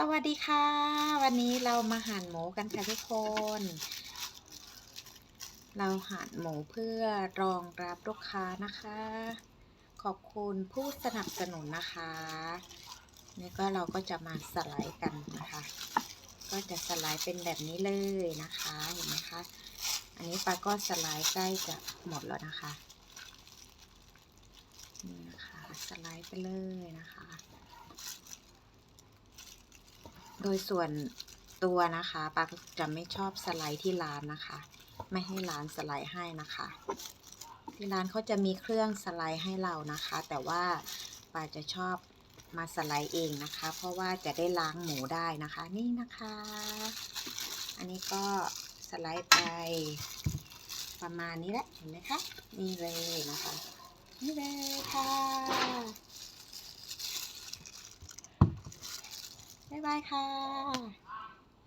สวัสดีค่ะ วันนี้เรามาหั่นหมูกันค่ะทุกคน เราหั่นหมูเพื่อรองรับลูกค้านะคะ ขอบคุณผู้สนับสนุนนะคะนี่ก็เราก็จะมาสไลด์กันนะคะ ก็จะสไลด์เป็นแบบนี้เลยนะคะเห็นไหมคะอันนี้ปลาก็สไลด์ใกล้จะหมดแล้วนะคะนี่นะคะสไลด์ไปเลยนะคะ โดยส่วนตัวนะคะปาก็จะไม่ชอบสไลด์ที่ร้านนะคะ ไม่ให้ร้านสไลด์ให้นะคะ ที่ร้านเขาจะมีเครื่องสไลด์ให้เรานะคะ แต่ว่าปาจะชอบมาสไลด์เองนะคะ เพราะว่าจะได้ล้างหมูได้นะคะ นี่นะคะ อันนี้ก็สไลด์ไปประมาณนี้แหละเห็นไหมคะนี่เลยนะคะนี่เลยค่ะ บายบายค่ะ